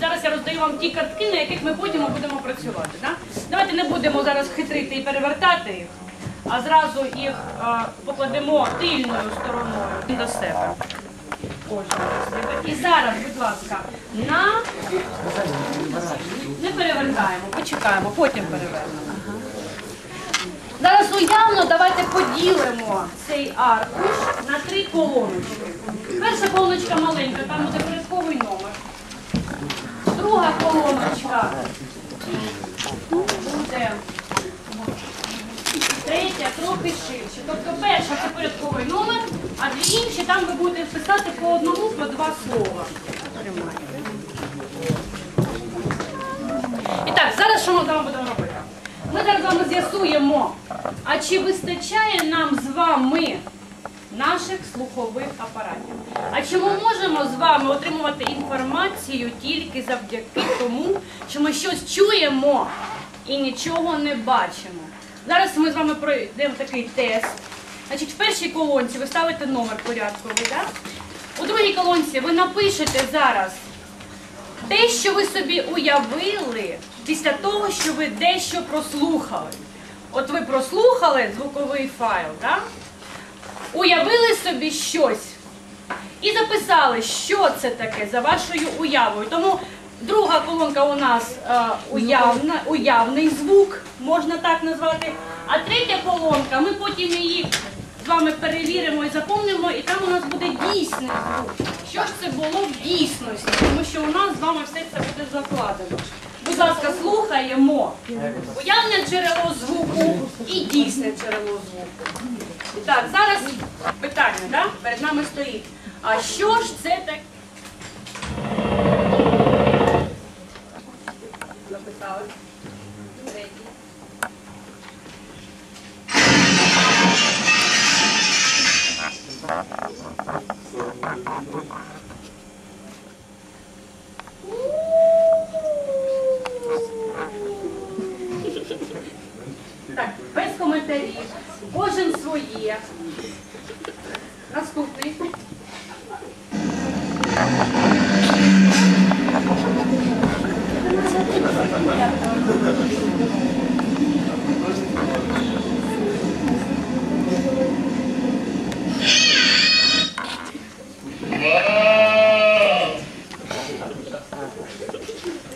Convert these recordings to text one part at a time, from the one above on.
Зараз я роздаю вам ті картки, на яких ми потім будемо працювати. Да? Давайте не будемо зараз хитрити і перевертати їх, а зразу їх е, покладемо тильною стороною. До себе. І зараз, будь ласка, на не перевертаємо, почекаємо, потім перевернемо. Зараз уявно давайте поділимо цей аркуш на три колоночки. Перша колоночка маленька, там буде порядковий номер. Друга колоночка буде третя трохи ширше. Тобто перша це порядковий номер, а дві інші там ви будете писати по одному, по два слова. І так, зараз що ми з вами будемо робити? Ми зараз з вами з'ясуємо, а чи вистачає нам з вами наших слухових апаратів? А чи ми можемо з вами отримувати інформацію тільки завдяки тому, що ми щось чуємо і нічого не бачимо? Зараз ми з вами пройдемо такий тест. Значить, в першій колонці ви ставите номер порядковий, так? У другій колонці ви напишете зараз те, що ви собі уявили після того, що ви дещо прослухали. От ви прослухали звуковий файл, так? Уявили собі щось і записали, що це таке за вашою уявою. Тому друга колонка у нас е, уявна, уявний звук, можна так назвати. А третя колонка, ми потім її з вами перевіримо і заповнимо, і там у нас буде дійсний звук. Що ж це було в дійсності? Тому що у нас з вами все це буде закладено. Слухаємо уявне джерело звуку і дійсне джерело звуку. І Так, зараз питання, да? перед нами стоїть. А що ж це таке? Без коментарів. Кожен своє. Наступний.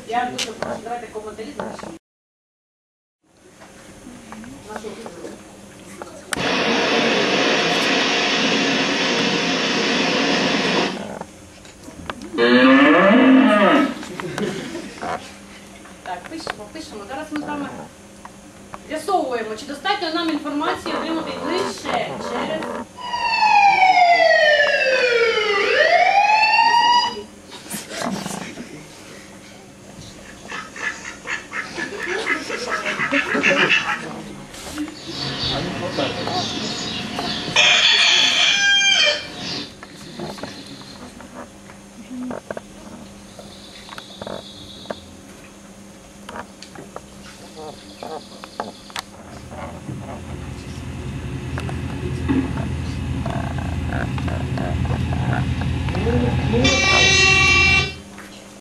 Я прошу, давайте коментарі залишимо. Так, пишемо, пишемо. Зараз ми з вами з'ясовуємо, чи достатньо нам інформації отримати лише через.